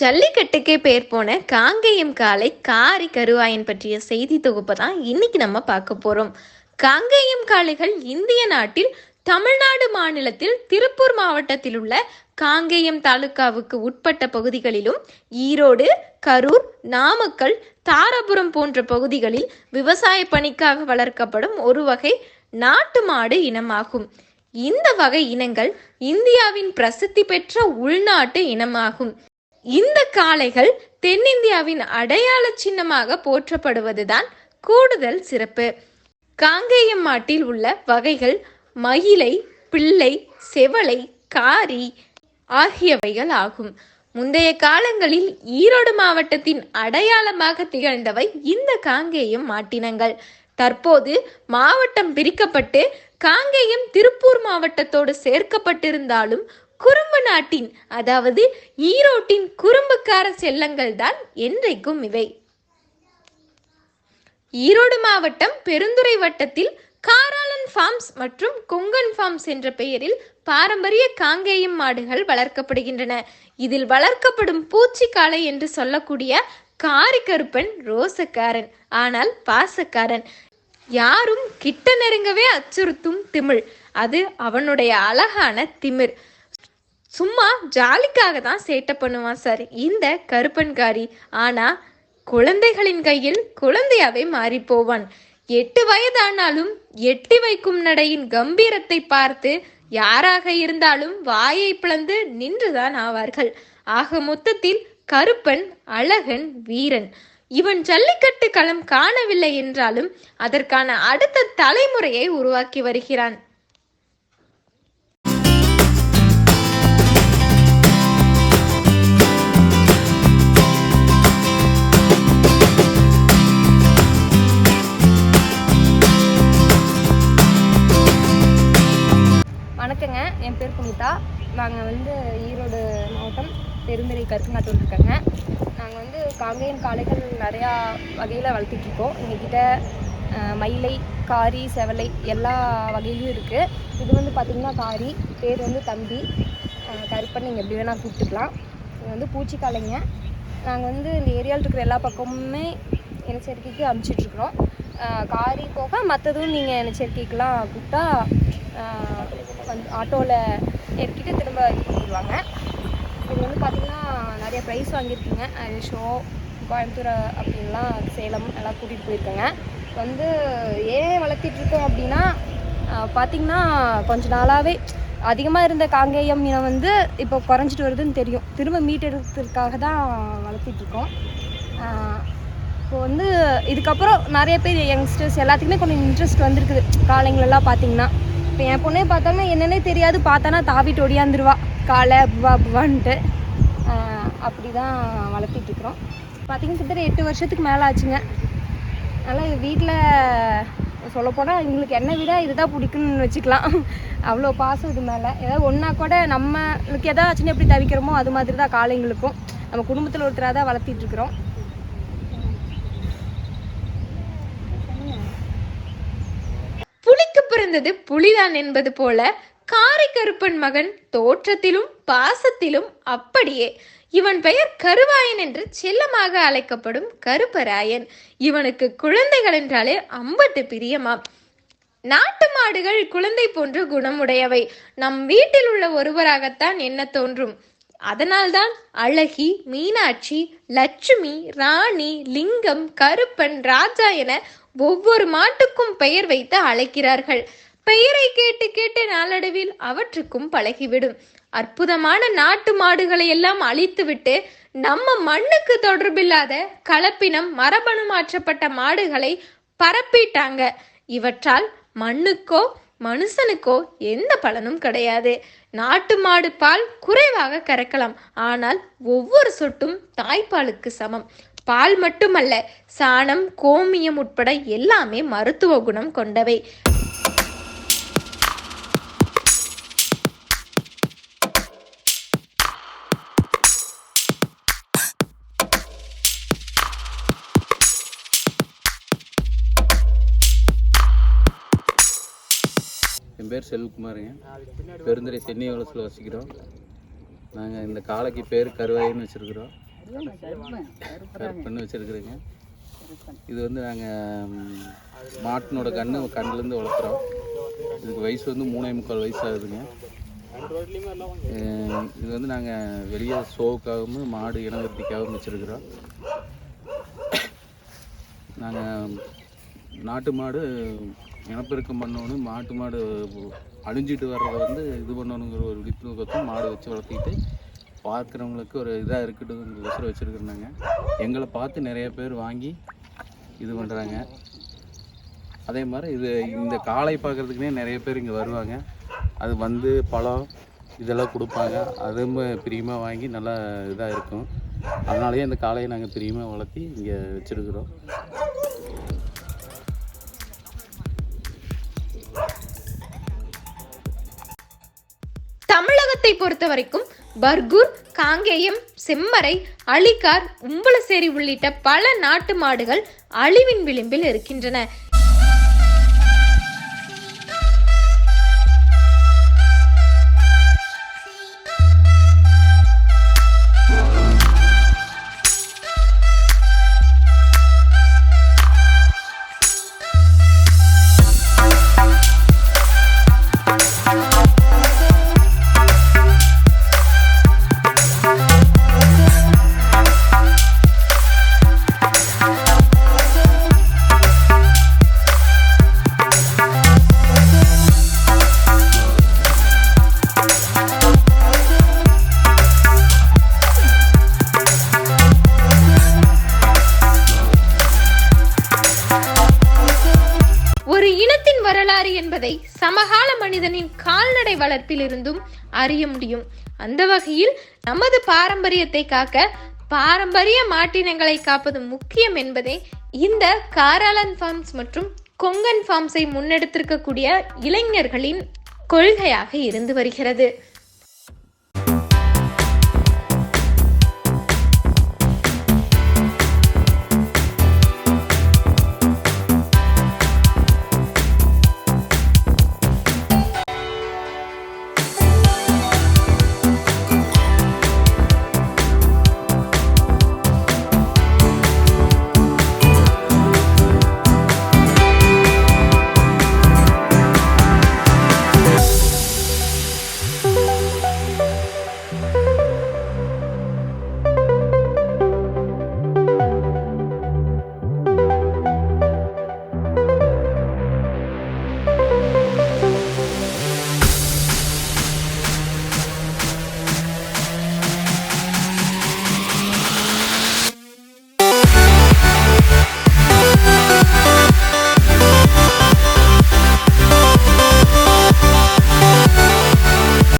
ஜல்லிக்கட்டுக்கே பேர் போன காங்கேயம் காளை காரி கருவாயன் பற்றிய செய்தி தொகுப்பை தான் இன்னைக்கு நம்ம பார்க்க போறோம். காங்கேயம் காளைகள் இந்திய நாட்டில் தமிழ்நாடு மாநிலத்தில் திருப்பூர் மாவட்டத்தில் உள்ள காங்கேயம் தாலுகாவுக்கு உட்பட்ட பகுதிகளிலும் ஈரோடு கரூர் நாமக்கல் தாராபுரம் போன்ற பகுதிகளில் விவசாய பணிக்காக வளர்க்கப்படும் ஒரு வகை நாட்டு மாடு இனமாகும். இந்த வகை இனங்கள் இந்தியாவின் பிரசித்தி பெற்ற உள்நாட்டு இனமாகும். இந்த காளைகள் தென்னிந்தியாவின் அடையாள சின்னமாக போற்றப்படுவதுதான் கூடுதல் சிறப்பு. காங்கேயம் மாட்டில் உள்ள வகைகள் மயிலை பிள்ளை செவலை காரி ஆகியவைகள் ஆகும். முந்தைய காலங்களில் ஈரோடு மாவட்டத்தின் அடையாளமாக திகழ்ந்தவை இந்த காங்கேயம் மாட்டினங்கள். தற்போது மாவட்டம் பிரிக்கப்பட்டு காங்கேயம் திருப்பூர் மாவட்டத்தோடு சேர்க்கப்பட்டிருந்தாலும் குறும்பு நாட்டின் அதாவது ஈரோட்டின் குறும்புக்கார செல்லங்கள் தான் என்றைக்கும் இவை. ஈரோடு மாவட்டம் பெருந்துறை வட்டத்தில் காராளன் ஃபார்ம்ஸ் மற்றும் கொங்கன் ஃபார்ம்ஸ் என்ற பெயரில் பாரம்பரிய காங்கேயம் மாடுகள் வளர்க்கப்படுகின்றன. இதில் வளர்க்கப்படும் பூச்சிக்காளை என்று சொல்லக்கூடிய காரிக்கருப்பன் ரோசக்காரன் ஆனால் பாசக்காரன். யாரும் கிட்ட நெருங்கவே அச்சுறுத்தும் திமிழ். அது அவனுடைய அழகான திமிர். சும்மா ஜாலிக்காக தான் சேட்டை பண்ணுவான் சார். இந்த கருப்பன்காரி. ஆனா குழந்தைகளின் கையில் குழந்தையாவே மாறி போவான். எட்டு வயதானாலும் எட்டி வைக்கும் நடையின் கம்பீரத்தை பார்த்து யாராக இருந்தாலும் வாயை பிளந்து நின்றுதான் ஆவார்கள். ஆக மொத்தத்தில் கருப்பன் அழகன் வீரன். இவன் ஜல்லிக்கட்டு களம் காணவில்லை என்றாலும் அதற்கான அடுத்த தலைமுறையை உருவாக்கி வருகிறான். வணக்கங்க என் பேர் புனிதா. நாங்கள் வந்து ஈரோடு மாவட்டம் பெருந்துறை கருக்கங்காட்டூர் இருக்கேங்க. நாங்கள் வந்து காங்கேயன் காளைகள் நிறையா வகையில் வளர்த்துட்ருக்கோம் எங்ககிட்ட மயிலை காரி செவலை எல்லா வகையிலையும் இருக்குது இது வந்து பார்த்திங்கன்னா காரி பேர் வந்து தம்பி. கருப்பன் நீங்கள் எப்படி வேணால் கூப்பிட்டுக்கலாம். இது வந்து பூச்சிக்காளைங்க நாங்கள் வந்து இந்த ஏரியாவில் இருக்கிற எல்லா பக்கமுமே இனச்சேர்க்கைக்கு அனுப்பிச்சிட்ருக்குறோம் காரி போக மற்றதும் நீங்கள் இனச்சேர்க்கைக்கெலாம் கூப்பிட்டா வந்து ஆட்டோவில் ஏற்றிட்டு திரும்ப இது பண்ணிடுவாங்க இது வந்து பார்த்திங்கன்னா நிறைய ப்ரைஸ் வாங்கியிருக்கீங்க. ஷோ கோயம்புத்தூர் அப்படின்லாம் சேலம் எல்லாம் கூட்டிகிட்டு போயிருக்கேங்க. வந்து ஏன் வளர்த்திட்ருக்கோம் அப்படின்னா பார்த்திங்கன்னா கொஞ்ச நாளாகவே அதிகமாக இருந்த காங்கேயம் இனம் வந்து இப்போ குறைஞ்சிட்டு வருதுன்னு தெரியும். திரும்ப மீட்டெடுக்கிறதுக்காக தான் வளர்த்திட்ருக்கோம் இப்போ வந்து இதுக்கப்புறம் நிறைய பேர் யங்ஸ்டர்ஸ் எல்லாத்துக்குமே கொஞ்சம் இன்ட்ரெஸ்ட் வந்திருக்குது. காலைங்களெல்லாம் பார்த்திங்கன்னா இப்போ என் பொண்ணே பார்த்தாலும் என்னன்னே தெரியாது. பார்த்தானா தாவிட்டு ஒடியாந்துருவா. காலை அப்பா அப்பான்ட்டு அப்படி தான் வளர்த்திட்ருக்குறோம் பார்த்தீங்கன்னா கிட்டத்தட்ட எட்டு வருஷத்துக்கு மேலே ஆச்சுங்க. அதனால் வீட்டில் சொல்லப்போனால் எங்களுக்கு என்னை விட இதுதான் பிடிக்குன்னு வச்சுக்கலாம். அவ்வளோ பாசம் இது மேலே. ஏதாவது ஒன்றா கூட நம்மளுக்கு எதாச்சுன்னு எப்படி தவிக்கிறோமோ அது மாதிரி தான் காலைங்களுக்கும் நம்ம குடும்பத்தில் ஒருத்தராக தான் வளர்த்திட்ருக்குறோம் பிறந்தது புலிதான் என்பது போல காரை கருப்பன் மகன் தோற்றத்திலும் பாசத்திலும் அப்படியே. இவன் பெயர் கருவாயன் என்று செல்லமாக அழைக்கப்படும் கருப்பராயன். இவனுக்கு குழந்தைகள் என்றாலே அம்பட்டு பிரியமாம். நாட்டு மாடுகள் குழந்தை போன்ற குணமுடையவை. நம் வீட்டில் உள்ள ஒருவராகத்தான் என்ன தோன்றும்? அதனால்தான் அழகி மீனாட்சி லட்சுமி ராணி லிங்கம் கருப்பன் ராஜா என ஒவ்வொரு மாட்டுக்கும் பெயர் வைத்து அழைக்கிறார்கள். பெயரை கேட்டு கேட்டு நாளடைவில் அவற்றுக்கும் பழகிவிடும். அற்புதமான நாட்டு மாடுகளை எல்லாம் அழித்துவிட்டு நம்ம மண்ணுக்கு தொடர்பில்லாத கலப்பினம் மரபணு மாற்றப்பட்ட மாடுகளை பரப்பிட்டாங்க. இவற்றால் மண்ணுக்கோ மனுஷனுக்கோ எந்த பலனும் கிடையாது. நாட்டு மாடு பால் குறைவாக கறக்கலாம். ஆனால் ஒவ்வொரு சொட்டும் தாய்ப்பாலுக்கு சமம். பால் மட்டுமல்ல சாணம் கோமியம் உட்பட எல்லாமே மருத்துவ குணம் கொண்டவை. என் பேர் செல்வகுமாருங்க பெருந்துறை சென்னை வளசில் வசிக்கிறோம். நாங்கள் இந்த காளைக்கு பேர் கருவாயின்னு வச்சுருக்குறோம். கருப்பண்ணு வச்சுருக்குறேங்க. இது வந்து நாங்கள் மாட்டினோட கன்று கண்ணுலேருந்து வளர்க்குறோம். இதுக்கு வயசு வந்து மூணே முக்கால் வயசு ஆகுதுங்க. இது வந்து நாங்கள் வெளியே ஷோவுக்காகவும் மாடு இனவர்த்திக்காகவும் வச்சுருக்குறோம். நாங்கள் நாட்டு மாடு இனப்பெருக்கம் பண்ணணும் மாட்டு மாடு அழிஞ்சிட்டு வர்றதை வந்து இது பண்ணணுங்கிற ஒரு விழிப்புணர்வு மாடு வச்சு வளர்த்திட்டு பார்க்குறவங்களுக்கு ஒரு இதாக இருக்கட்டும்ங்கிறதுக்கோசரம் வச்சுருக்குறாங்க எங்களை பார்த்து நிறைய பேர் வாங்கி இது பண்ணுறாங்க அதே மாதிரி இது இந்த காளை பார்க்குறதுக்குனே நிறைய பேர் இங்கே வருவாங்க. அது வந்து பழம் இதெல்லாம் கொடுப்பாங்க. அதுவும் பிரியமாக வாங்கி நல்லா இதாக இருக்கும். அதனாலேயே இந்த காளையை நாங்கள் பிரியமாக வளர்த்தி இங்கே வச்சுருக்குறோம். தமிழகத்தை பொறுத்த வரைக்கும் பர்கூர் காங்கேயம் செம்மறை அலிகார் உம்பளசேரி உள்ளிட்ட பல நாட்டு மாடுகள் அழிவின் விளிம்பில் இருக்கின்றன. வரலாறு என்பதை சமகால மனிதனின் கால்நடை வளர்ப்பிலிருந்தும் அறிய முடியும். அந்த வகையில் நமது பாரம்பரியத்தை காக்க பாரம்பரிய மாட்டினங்களை காப்பது முக்கியம் என்பதே இந்த காராலன் ஃபார்ம்ஸ் மற்றும் கொங்கன் ஃபார்ம்ஸை முன்னெடுத்திருக்கக்கூடிய இளைஞர்களின் கொள்கையாக இருந்து வருகிறது.